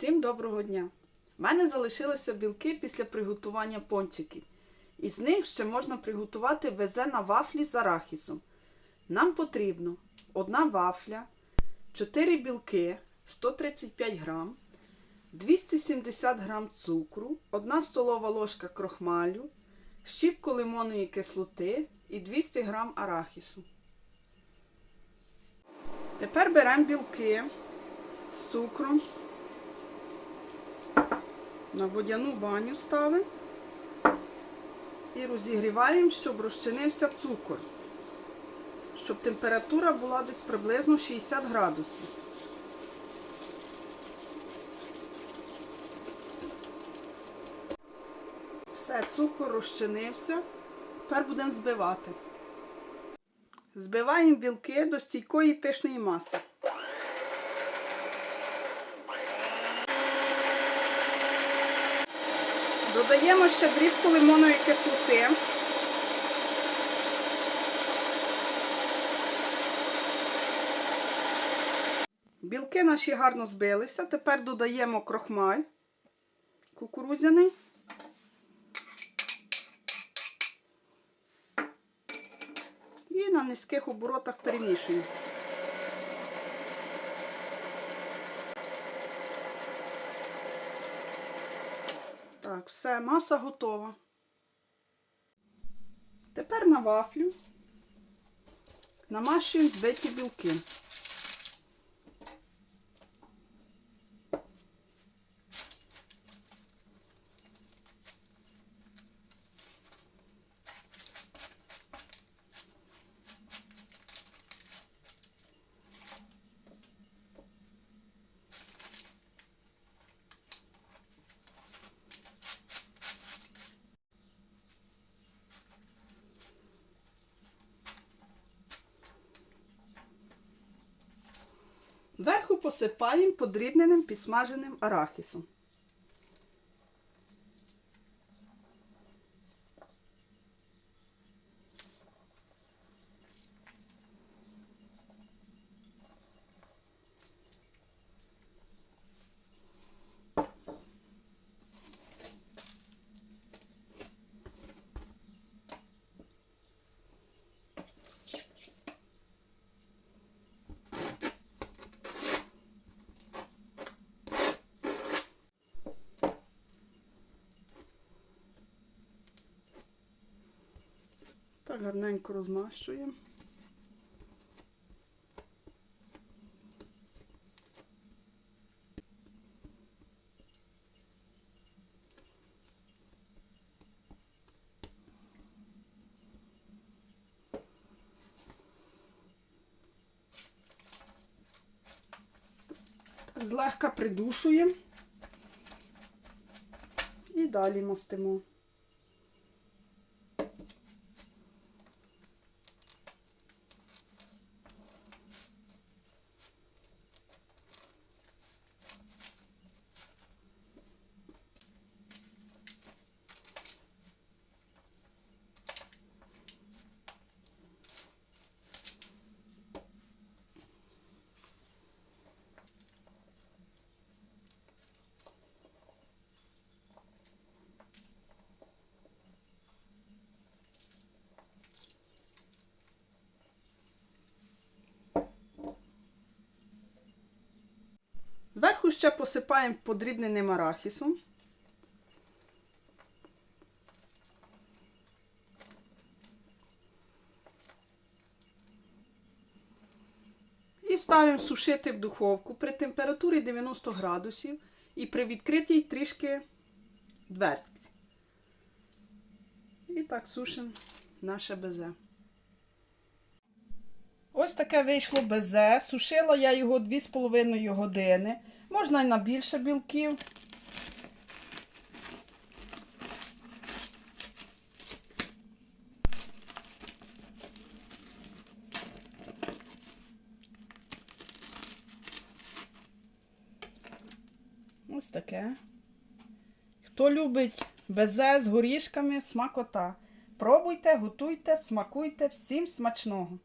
Всім доброго дня! У мене залишилися білки після приготування пончиків. Із них ще можна приготувати безе на вафлі з арахісом. Нам потрібно одна вафля, 4 білки 135 грам, 270 грам цукру, 1 столова ложка крохмалю, щіпку лимонної кислоти і 200 грам арахісу. Тепер беремо білки з цукром. На водяну баню ставимо і розігріваємо, щоб розчинився цукор, щоб температура була десь приблизно 60 градусів. Все, цукор розчинився. Тепер будемо збивати. Збиваємо білки до стійкої пишної маси. Додаємо ще дрібку лимонної кислоти. Білки наші гарно збилися. Тепер додаємо крохмаль кукурудзяний. І на низьких оборотах перемішуємо. Так, все, маса готова. Тепер на вафлю намащуємо збиті білки. Посипаємо подрібненим підсмаженим арахісом. Гарненько розмащуємо. Злегка придушуємо і далі мастимо. Зверху ще посипаємо подрібненим арахісом. І ставимо сушити в духовку при температурі 90 градусів і при відкритій трішки дверці. І так сушимо наше безе. Ось таке вийшло безе. Сушила я його 2,5 години. Можна й на більше білків. Ось таке. Хто любить безе з горішками, смакота. Пробуйте, готуйте, смакуйте, всім смачного!